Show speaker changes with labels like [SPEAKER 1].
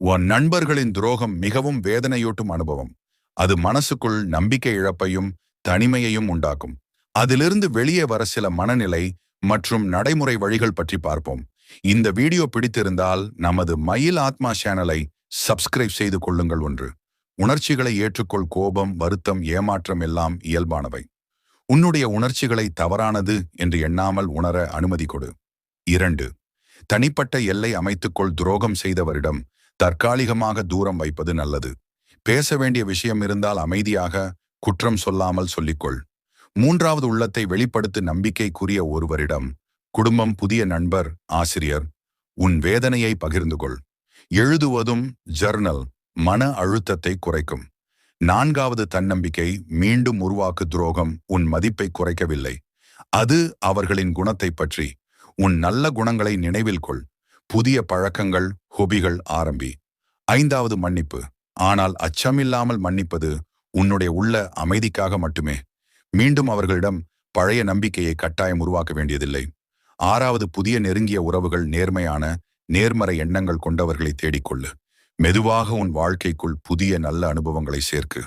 [SPEAKER 1] உன் நண்பர்களின் துரோகம் மிகவும் வேதனையூட்டும் அனுபவம். அது மனசுக்குள் நம்பிக்கை இழப்பையும் தனிமையையும் உண்டாக்கும். அதிலிருந்து வெளியே வர சில மனநிலை மற்றும் நடைமுறை வழிகள் பற்றி பார்ப்போம். இந்த வீடியோ பிடித்திருந்தால் நமது மயில் ஆத்மா சேனலை சப்ஸ்கிரைப் செய்து கொள்ளுங்கள் ஒன்று. உணர்ச்சிகளை ஏற்றுக்கொள் கோபம் வருத்தம் ஏமாற்றம் எல்லாம் இயல்பானவை. உன்னுடைய உணர்ச்சிகளை தவறானது என்று எண்ணாமல் உணர அனுமதி கொடு. இரண்டு தனிப்பட்ட எல்லை அமைத்துக்கொள் துரோகம் செய்தவரிடம் தற்காலிகமாக தூரம் வைப்பது நல்லது. பேச வேண்டிய விஷயம் இருந்தால் அமைதியாக குற்றம் சொல்லாமல் சொல்லிக்கொள். மூன்றாவது உள்ளத்தை வெளிப்படுத்த நம்பிக்கைக்குரிய ஒருவரிடம் குடும்பம் புதிய நண்பர் ஆசிரியர் உன் வேதனையை பகிர்ந்து கொள் எழுதுவதும் ஜர்னல் மன அழுத்தத்தை குறைக்கும். நான்காவது தன்னம்பிக்கை மீண்டும் உருவாக்கு துரோகம் உன் மதிப்பை குறைக்கவில்லை. அது அவர்களின் குணத்தை பற்றி உன் நல்ல குணங்களை நினைவில் கொள். புதிய பழக்கங்கள் ஹொபிகள் ஆரம்பி. ஐந்தாவது மன்னிப்பு. ஆனால் அச்சமில்லாமல் மன்னிப்பது உன்னுடைய உள்ள அமைதிக்காக மட்டுமே. மீண்டும் அவர்களிடம் பழைய நம்பிக்கையை கட்டாயம் உருவாக்க வேண்டியதில்லை. ஆறாவது புதிய நெருங்கிய உறவுகள் நேர்மையான நேர்மறை எண்ணங்கள் கொண்டவர்களை தேடிக்கொள்ளு. மெதுவாக உன் வாழ்க்கைக்குள் புதிய நல்ல அனுபவங்களை சேர்க்கு.